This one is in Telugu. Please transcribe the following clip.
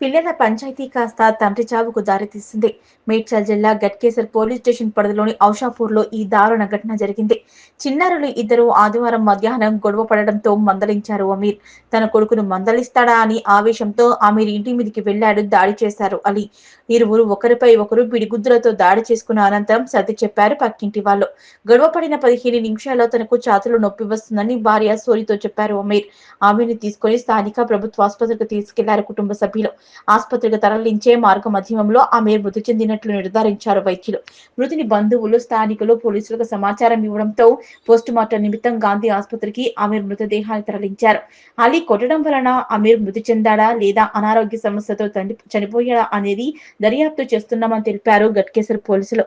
పిల్లల పంచాయతీ కాస్త తండ్రి చావుకు దారితీస్తుంది మేడ్చల్ జిల్లా గట్కేసర్ పోలీస్ స్టేషన్ పరిధిలోని ఔషాపూర్లో ఈ దారుణ ఘటన జరిగింది. చిన్నారులు ఇద్దరు ఆదివారం మధ్యాహ్నం గొడవ పడడంతో మందలించారు అమీర్. తన కొడుకును మందలిస్తాడా అని ఆవేశంతో అమీర్ ఇంటి మీదకి వెళ్ళాడు దాడి చేశారు అలీ. ఇరువురు ఒకరిపై ఒకరు పిడిగుద్దులతో దాడి చేసుకున్న అనంతరం సర్ది చెప్పారు పక్కింటి వాళ్ళు. గొడవ పడిన పదిహేను నిమిషాల్లో తనకు ఛాతులు నొప్పి వస్తుందని భార్య సోరితో చెప్పారు అమీర్. ఆమెను తీసుకొని స్థానిక ప్రభుత్వ ఆసుపత్రికి తీసుకెళ్ళారు కుటుంబ సభ్యులు. ఆసుపత్రికి తరలించే మార్గ మధ్యమంలో ఆమె మృతి చెందినట్లు నిర్ధారించారు వైద్యులు. మృతిని బంధువులు స్థానికులు పోలీసులకు సమాచారం ఇవ్వడంతో పోస్టుమార్టం నిమిత్తం గాంధీ ఆసుపత్రికి ఆమె మృతదేహాన్ని తరలించారు. అలీ కొట్టడం వలన అమీర్ మృతి చెందాడా లేదా అనారోగ్య సమస్యతో చనిపోయాడా అనేది దర్యాప్తు చేస్తున్నామని తెలిపారు గట్కేసర్ పోలీసులు.